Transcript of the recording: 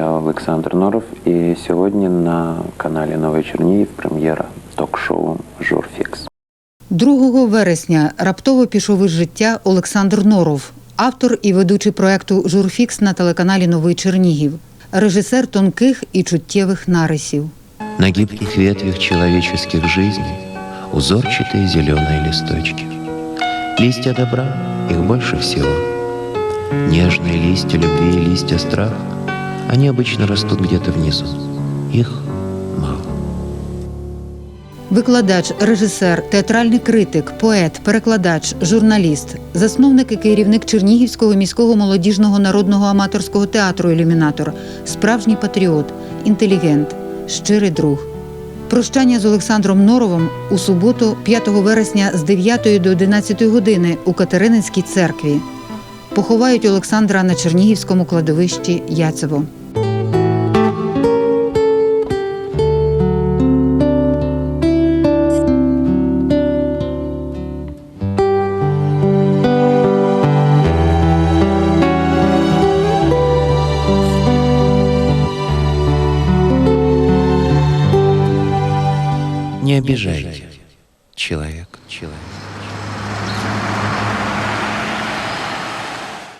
Олександр Норов, і сьогодні на каналі Новий Чернігів прем'єра ток-шоу Журфікс. 2 вересня раптово пішов із життя Олександр Норов, автор і ведучий проекту Журфікс на телеканалі Новий Чернігів, режисер тонких і чуттєвих нарисів. На гибких ветвях человеческих жизней узорчатые зеленые листочки. Листья добра, их больше всего. Нежные листья любви и листья страха, они обычно растут где-то внизу. Их мало. Викладач, режисер, театральний критик, поет, перекладач, журналіст, засновник і керівник Чернігівського міського молодіжного народного аматорського театру Ілюмінатор, справжній патріот, інтелігент, щирий друг. Прощання з Олександром Норовим у суботу, 5 вересня з 9 до 11 години у Катерининській церкві. Поховають Олександра на Чернігівському кладовищі Яцево. Не обижайте человек. человека.